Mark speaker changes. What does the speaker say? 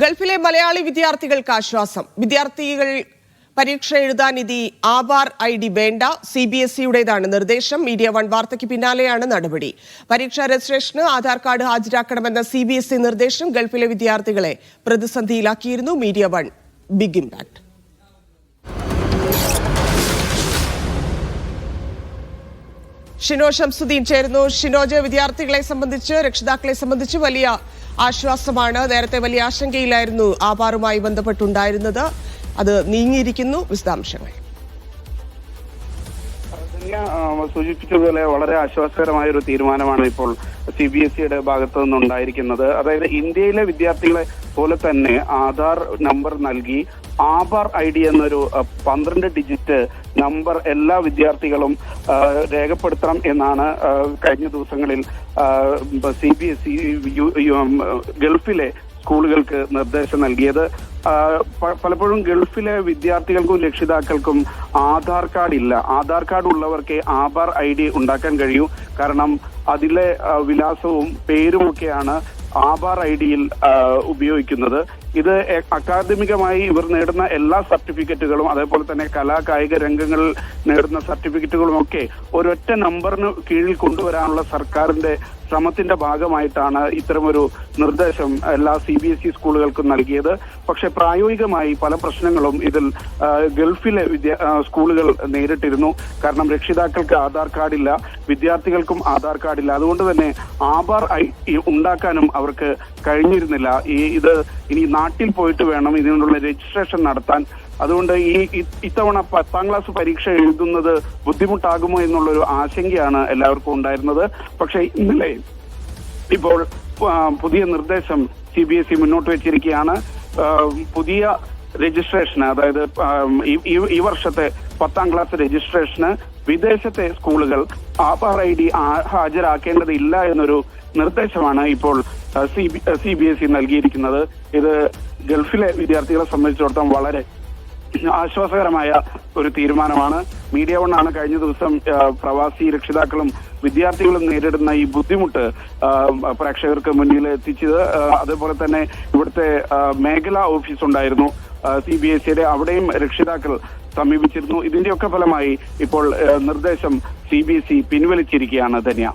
Speaker 1: ഗൾഫിലെ മലയാളി വിദ്യാർത്ഥികൾക്ക് ആശ്വാസം. വിദ്യാർത്ഥികൾ പരീക്ഷ എഴുതാൻ ഇതി ആധാർ ഐ ഡി വേണ്ട. സി ബി എസ് ഇയുടേതാണ് നിർദ്ദേശം. മീഡിയ വൺ വാർത്തയ്ക്ക് പിന്നാലെയാണ് നടപടി. പരീക്ഷാ രജിസ്ട്രേഷന് ആധാർ കാർഡ് ഹാജരാക്കണമെന്ന സി ബി എസ് ഇ നിർദ്ദേശം ഗൾഫിലെ വിദ്യാർത്ഥികളെ പ്രതിസന്ധിയിലാക്കിയിരുന്നു. Media one big impact Shino Shamsuddin ചേരുന്നു. ഷിനോജ് വിദ്യാർത്ഥികളെ സംബന്ധിച്ച് രക്ഷിതാക്കളെ സംബന്ധിച്ച് വലിയ ആശ്വാസമാണ്. നേരത്തെ വലിയ ആശങ്കയിലായിരുന്നു ആപാറുമായി ബന്ധപ്പെട്ടുണ്ടായിരുന്നത്. അത് നീങ്ങിയിരിക്കുന്നു. വിശദാംശങ്ങൾ.
Speaker 2: ആ, സൂചിപ്പിച്ചതുപോലെ വളരെ ആശ്വാസകരമായ ഒരു തീരുമാനമാണ് ഇപ്പോൾ സി ബി എസ് സിയുടെ ഭാഗത്തു നിന്നുണ്ടായിരിക്കുന്നത്. അതായത് ഇന്ത്യയിലെ വിദ്യാർത്ഥികളെ പോലെ തന്നെ ആധാർ നമ്പർ നൽകി ആധാർ ഐ ഡി എന്നൊരു പന്ത്രണ്ട് ഡിജിറ്റ് നമ്പർ എല്ലാ വിദ്യാർത്ഥികളും രേഖപ്പെടുത്തണം എന്നാണ് കഴിഞ്ഞ ദിവസങ്ങളിൽ സി ബി എസ് ഇ ഗൾഫിലെ സ്കൂളുകൾക്ക് നിർദ്ദേശം നൽകിയത്. പലപ്പോഴും ഗൾഫിലെ വിദ്യാർത്ഥികൾക്കും രക്ഷിതാക്കൾക്കും ആധാർ കാർഡ് ഇല്ല. ആധാർ കാർഡ് ഉള്ളവർക്ക് ആധാർ ഐ ഡി ഉണ്ടാക്കാൻ കഴിയൂ. കാരണം അതിലെ വിലാസവും പേരുമൊക്കെയാണ് ആധാർ ഐ ഡിയിൽ ഉപയോഗിക്കുന്നത്. ഇത് അക്കാദമികമായി ഇവർ നേടുന്ന എല്ലാ സർട്ടിഫിക്കറ്റുകളും അതേപോലെ തന്നെ കലാ കായിക രംഗങ്ങളിൽ നേടുന്ന സർട്ടിഫിക്കറ്റുകളും ഒക്കെ ഒരൊറ്റ നമ്പറിന് കീഴിൽ കൊണ്ടുവരാനുള്ള സർക്കാരിന്റെ ശ്രമത്തിന്റെ ഭാഗമായിട്ടാണ് ഇത്തരമൊരു നിർദ്ദേശം എല്ലാ സി ബി എസ് ഇ സ്കൂളുകൾക്കും നൽകിയത്. പക്ഷെ പ്രായോഗികമായി പല പ്രശ്നങ്ങളും ഇതിൽ ഗൾഫിലെ വിദ്യ സ്കൂളുകൾ നേരിട്ടിരുന്നു. കാരണം രക്ഷിതാക്കൾക്ക് ആധാർ കാർഡില്ല വിദ്യാർത്ഥികൾക്കും ആധാർ കാർഡില്ല. അതുകൊണ്ട് തന്നെ ആധാർ ഉണ്ടാക്കാനും അവർക്ക് കഴിഞ്ഞിരുന്നില്ല. ഈ ഇത് ഇനി നാട്ടിൽ പോയിട്ട് വേണം ഇതിനുള്ള രജിസ്ട്രേഷൻ നടത്താൻ. അതുകൊണ്ട് ഈ ഇത്തവണ പത്താം ക്ലാസ് പരീക്ഷ എഴുതുന്നത് ബുദ്ധിമുട്ടാകുമോ എന്നുള്ളൊരു ആശങ്കയാണ് എല്ലാവർക്കും ഉണ്ടായിരുന്നത്. പക്ഷേ ഇന്നലെ ഇപ്പോൾ പുതിയ നിർദ്ദേശം സി ബി എസ് ഇ മുന്നോട്ട് വെച്ചിരിക്കുകയാണ്. പുതിയ രജിസ്ട്രേഷന് അതായത് ഈ- വർഷത്തെ പത്താം ക്ലാസ് രജിസ്ട്രേഷന് വിദേശത്തെ സ്കൂളുകൾ ആധാർ ഐ ഡി ഹാജരാക്കേണ്ടതില്ല എന്നൊരു നിർദ്ദേശമാണ് ഇപ്പോൾ സി ബി എസ് ഇ നൽകിയിരിക്കുന്നത്. ഇത് ഗൾഫിലെ വിദ്യാർത്ഥികളെ സംബന്ധിച്ചിടത്തോളം വളരെ ആശ്വാസകരമായ ഒരു തീരുമാനമാണ്. മീഡിയ വണ്ണാണ് കഴിഞ്ഞ ദിവസം പ്രവാസി രക്ഷിതാക്കളും വിദ്യാർത്ഥികളും നേരിടുന്ന ഈ ബുദ്ധിമുട്ട് പ്രേക്ഷകർക്ക് മുന്നിൽ എത്തിച്ചത്. അതേപോലെ തന്നെ ഇവിടുത്തെ മേഖലാ ഓഫീസ് ഉണ്ടായിരുന്നു. സി ബി എസ് സിയുടെ അവിടെയും രക്ഷിതാക്കൾ സമീപിച്ചിരുന്നു. ഇതിന്റെയൊക്കെ ഫലമായി ഇപ്പോൾ നിർദ്ദേശം സി ബി എസ് ഇ പിൻവലിച്ചിരിക്കുകയാണ് ധന്യ.